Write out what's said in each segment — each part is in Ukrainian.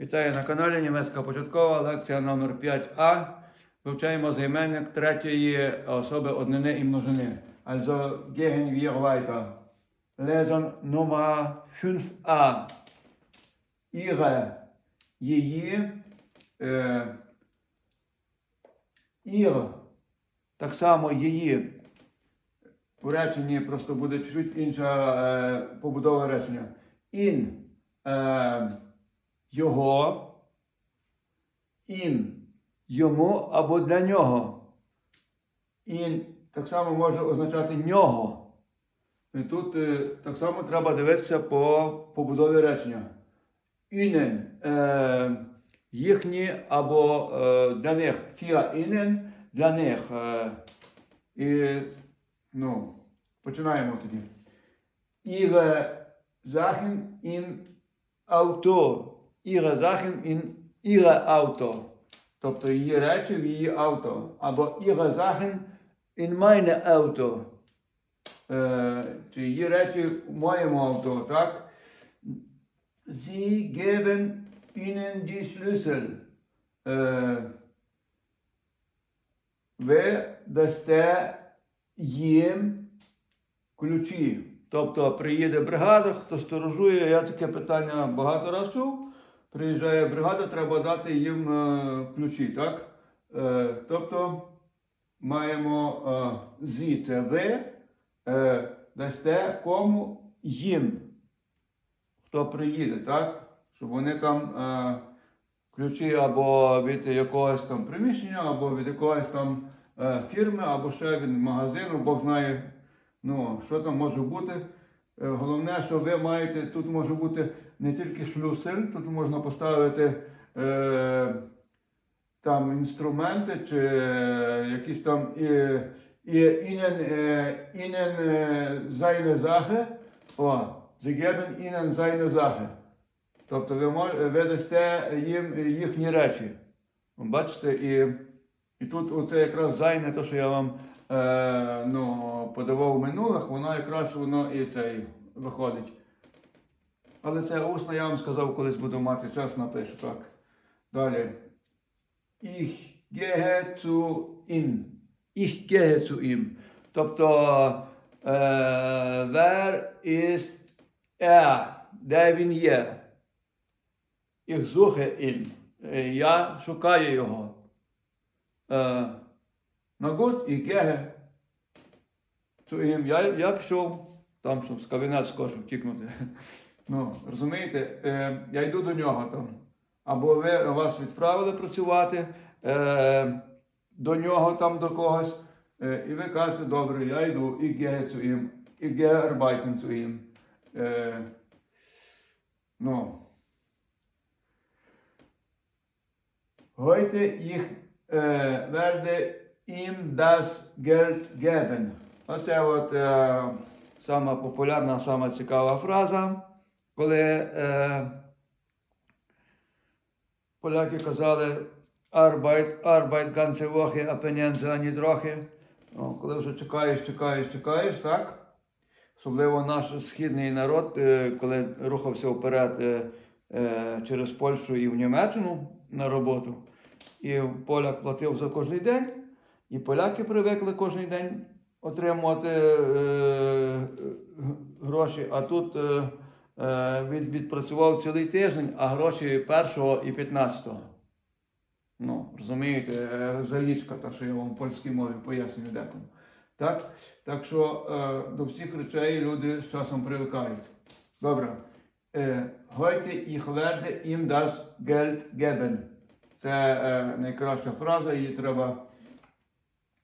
Вітаю на каналі Німецька початкова лекція номер 5а. Вивчаємо займенник третьої особи однини і множини. Also gehen wir weiter. Lesen Nummer 5a. Ihre, її, е, ihre. Так само її. У реченні просто буде чуть інша е, побудова речення. In. Е, його, ін, йому або для нього. Ін так само може означати нього. І тут е, так само треба дивитися по побудові речення. Інен е, їхні або е, для них фіа інен для них. Е, і, ну, починаємо тоді. Ihre Sachen im Auto. Ihre Sachen in ihre Auto. Тобто її речі в її авто. Ihre Sachen in meine Auto. Е, чи її речі? Sie geben ihnen die Schlüssel. Е, ви дасте ключі. Тобто приїде бригада, хто сторожує, я таке питання багато разів чув. Приїжджає бригада, треба дати їм е, ключі, так? Е, тобто маємо е, зі, це ви дасте кому їм, хто приїде, так? Щоб вони там ключі або від якогось там приміщення, або від якогось там фірми, або ще від магазину, Бог знає. Ну, що там може бути? Головне, що ви маєте, тут може бути не тільки шлюсель, тут можна поставити е, там інструменти чи е, якісь там е, е, зайне захе. О, зігебен інен зайне захе. Тобто ви, мож, ви дасте їм їхні речі. Бачите, і, і тут оце якраз зайне, те, що я вам е, ну, подавав в минулих, воно якраз воно і цей виходить. Але це усно я вам сказав, колись буду мати час, напишу так. Далі. Ich gehe zu ihm. Ich gehe zu ihm. Тобто, е, where is er? Де він є? Ich suche ihn. Я шукаю його. Е, геге. Цю їм я, я пішов там, щоб з кабінету скоро втікнути. Ну, розумієте, е, я йду до нього там. Або ви вас відправили працювати е, до нього там до когось. Е, і ви кажете, добре, я йду і zu ihm, і gehe arbeiten zu ihm. Е, ну, Heute ich äh, werde ihm das Geld geben. Оце от е, сама популярна, сама цікава фраза, коли е, поляки казали Arbeit, Arbeit ganze Woche, а пенензи ані трохи. Ну, коли вже чекаєш, чекаєш, чекаєш, так? Особливо наш східний народ, е, коли рухався вперед е, е, через Польщу і в Німеччину на роботу. І поляк платив за кожен день, і поляки привикли кожен день отримувати гроші. А тут відпрацював цілий тиждень, а гроші першого і 15-го. Ну, розумієте, е, залічка, та, що я вам в польській мові пояснюю декому. Так? так що е, до всіх речей люди з часом привикають. Добре. Е, Heute ich werde ihm das Geld geben. Це е, найкраща фраза, її треба.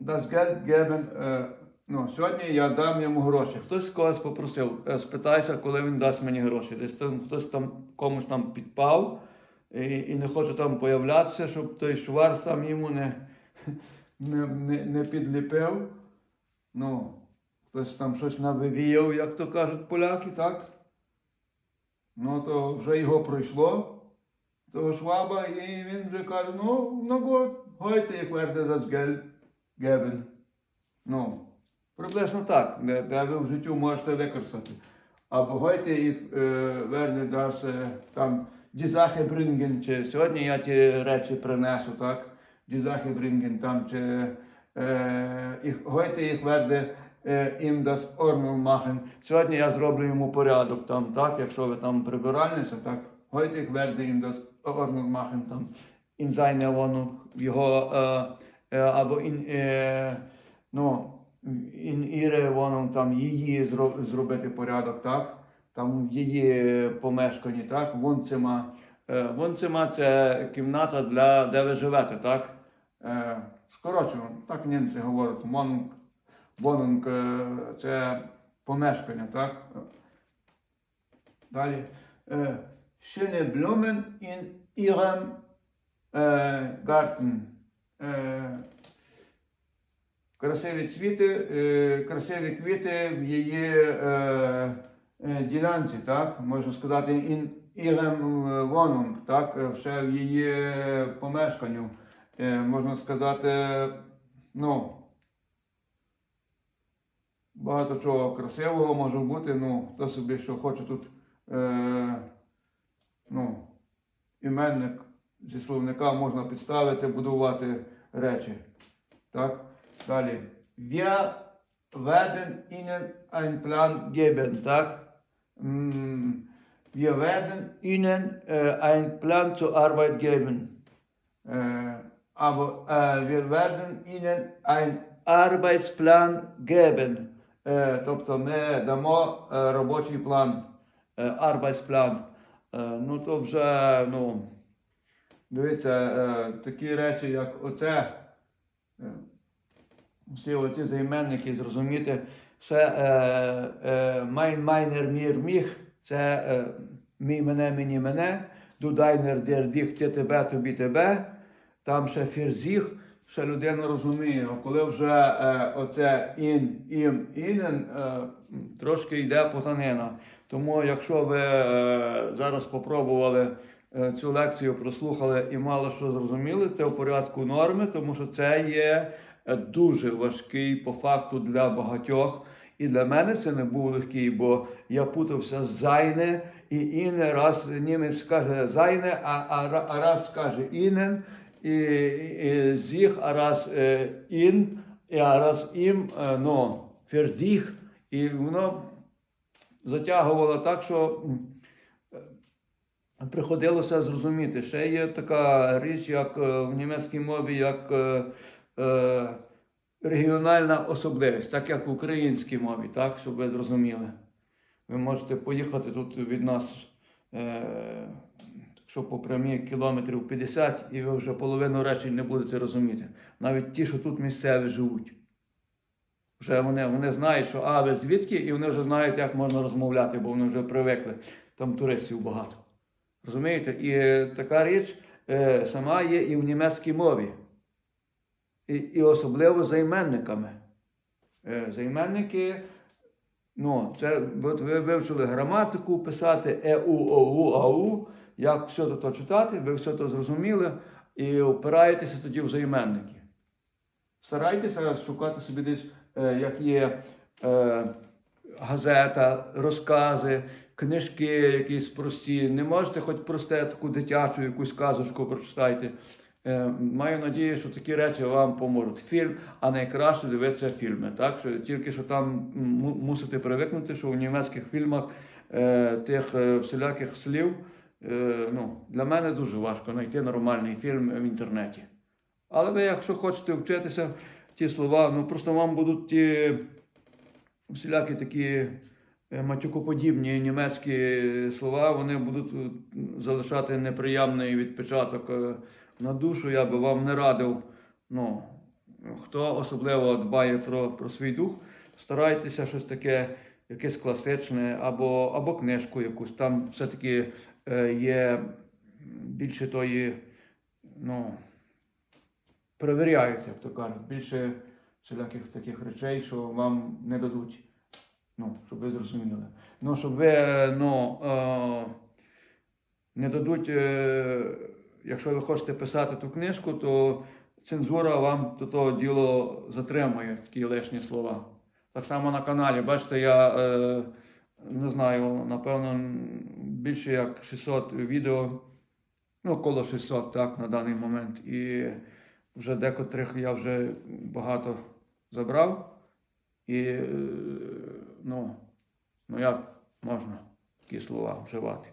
Das Geld geben. Е, ну, сьогодні я дам йому гроші. Хтось когось попросив, е, спитайся, коли він дасть мені гроші. Десь там хтось там комусь там підпав і, і не хоче там появлятися, щоб той швар там йому не, не, не, не підліпив. Ну, хтось там щось навивіяв, як то кажуть поляки, так? Ну, то вже його пройшло того шваба, і він вже каже, ну, ну heute ich werde das Geld geben. Ну, приблизно так, де, ви в життю можете використати. Або heute ich е, werde das, е, там, Sache bringen, чи сьогодні я ті речі принесу, так? Die Sache там, чи е, ich, heute ich werde е, ihm das Ordnung machen. Сьогодні я зроблю йому порядок, там, так? Якщо ви там прибиральниця, так? Heute ich werde ihm das Ordnung machen, там, in seiner Wohnung, в його, або е, ну, ihre Wohnung, там, її зро- зробити порядок, так? Там в її помешканні, так? Вонцима. Е, Вонцима це кімната, для, де ви живете, так? Е, Скорочено, так німці говорять. Вонунг, вонунг е, це помешкання, так? Далі. Schöne Blumen in е, Garten. Красиві цвіти, е, красиві квіти в її е, е, ділянці, так? Можна сказати, Wohnung, так? Ще в її помешканню. Можна сказати, ну, багато чого красивого може бути, ну, хто собі що хоче тут, ну, іменник зі словника можна підставити, будувати речі. Так? Далі. Wir werden Ihnen einen Plan geben, так? Wir werden Ihnen äh, einen Plan zur Arbeit geben. Äh, aber äh, wir werden Ihnen einen Arbeitsplan geben. Е, тобто ми дамо е, робочий план, е, Arbeitsplan. Е, ну то вже, ну, дивіться, е, такі речі, як оце. е, всі оці займенники зрозуміти, ще е, е, mein, meiner, mir, міх, це е, мій, мене, мені, мене, deiner, der, dich, ти, тебе, тобі, тебе, там ще sich, ще людина розуміє, а коли вже е, оце ін, ім, інен, трошки йде потанина. Тому якщо ви е, зараз попробували е, цю лекцію, прослухали і мало що зрозуміли, це в порядку норми, тому що це є дуже важкий по факту для багатьох. І для мене це не був легкий, бо я путався з зайне і інне, раз німець скаже зайне, а, а, а раз скаже інен, і, і зіх, а раз е, ін, і а раз ім, е, ну, фердіх. І воно затягувало так, що е, приходилося зрозуміти. Ще є така річ, як е, в німецькій мові, як е, регіональна особливість, так як в українській мові, так, щоб ви зрозуміли. Ви можете поїхати тут від нас, е, якщо по прямій кілометрів 50, і ви вже половину речень не будете розуміти. Навіть ті, що тут місцеві живуть. Вже вони, вони знають, що а ви звідки, і вони вже знають, як можна розмовляти, бо вони вже привикли. Там туристів багато. Розумієте? І е, така річ е, сама є і в німецькій мові. І, і особливо займенниками. Е, займенники, ну, це от ви вивчили граматику, писати ЕУ, ОУ, АУ, як все то читати, ви все то зрозуміли і опираєтеся тоді в займенники. Старайтеся шукати собі десь, е, як є е, газета, розкази, книжки якісь прості. Не можете хоч просте таку дитячу якусь казочку прочитайте. Е, Маю надію, що такі речі вам поможуть. Фільм, а найкраще дивитися фільми. Так? Що, тільки що там мусите привикнути, що в німецьких фільмах е, тих е, всіляких слів е, ну, для мене дуже важко знайти нормальний фільм в інтернеті. Але ви, якщо хочете вчитися ті слова, ну просто вам будуть ті всілякі такі е, матюкоподібні німецькі слова, вони будуть залишати неприємний відпечаток на душу. Я би вам не радив. Ну, хто особливо дбає про, про свій дух, старайтеся щось таке, якесь класичне, або, або книжку якусь. Там все-таки е, є більше тої, ну, перевіряють, як то кажуть, більше всіляких таких речей, що вам не дадуть. Ну, щоб ви зрозуміли. Ну, щоб ви ну, е, не дадуть, е, якщо ви хочете писати ту книжку, то цензура вам до того діло затримує такі лишні слова. Так само на каналі, бачите, я е, не знаю, напевно, більше як 600 відео ну, коло 600 так, на даний момент. І вже декотрих я вже багато забрав. І е, ну, ну як можна такі слова вживати.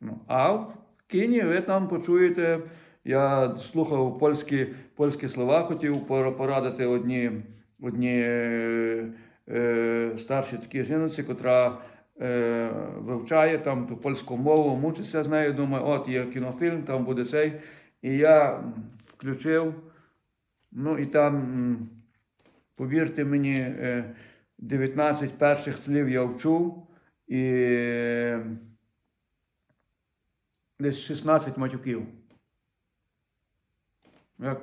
Ну, а кіні ви там почуєте, я слухав польські, польські слова, хотів порадити одні, одні е, е, старші такі жінці, котра е, вивчає там ту польську мову, мучиться з нею. Думаю, от є кінофільм, там буде цей. І я включив. Ну і там, повірте мені, е, 19 перших слів я вчув. І е, десь 16 матюків. Я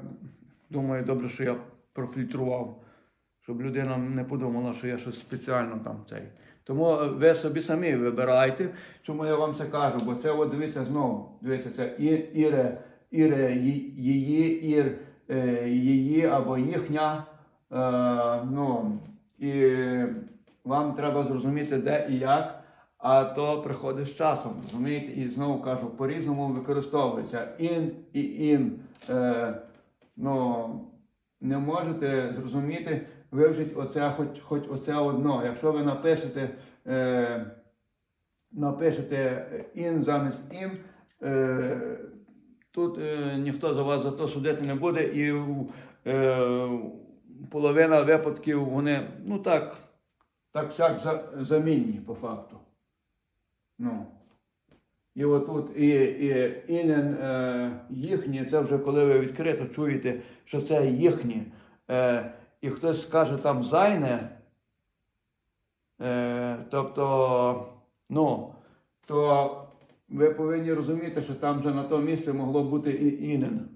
думаю, добре, що я профільтрував, щоб людина не подумала, що я щось спеціально там цей. Тому е, ви собі самі вибирайте, чому я вам це кажу, бо це от дивіться знову. Дивіться, це іре, іре, її, ір, е, її або їхня. Е, ну, і вам треба зрозуміти, де і як, а то приходить з часом. Розумієте? І знову кажу, по-різному використовується. Ін і ін. Е, ну, не можете зрозуміти, вивчить оце, хоч, хоч оце одно. Якщо ви напишете, е, напишете ін замість ім, е, тут е, ніхто за вас за то судити не буде, і е, половина випадків вони, ну так, так всяк за, замінні по факту. Ну. І отут і, і інен е, їхні, це вже коли ви відкрито чуєте, що це їхні. Е, і хтось скаже там зайне, е, тобто, ну, то ви повинні розуміти, що там вже на тому місці могло бути і інен.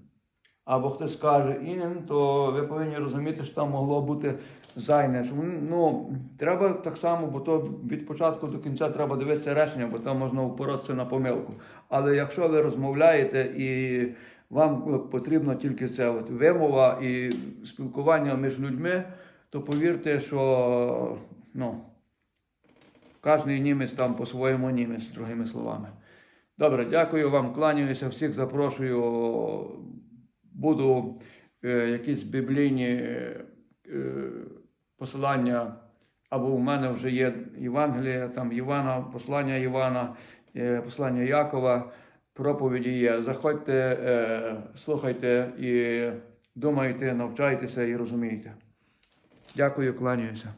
Або хтось скаже інен, то ви повинні розуміти, що там могло бути зайне. Ну, треба так само, бо то від початку до кінця треба дивитися речення, бо там можна впоротися на помилку. Але якщо ви розмовляєте і вам потрібно тільки це от вимова і спілкування між людьми, то повірте, що ну, кожен німець там по-своєму німець, другими словами. Добре, дякую вам, кланяюся, всіх запрошую. Буду е, якісь біблійні е, е, посилання, або у мене вже є Євангелія, там Івана, послання Івана, послання Якова, проповіді є. Заходьте, слухайте і думайте, навчайтеся і розумійте. Дякую, кланяюся.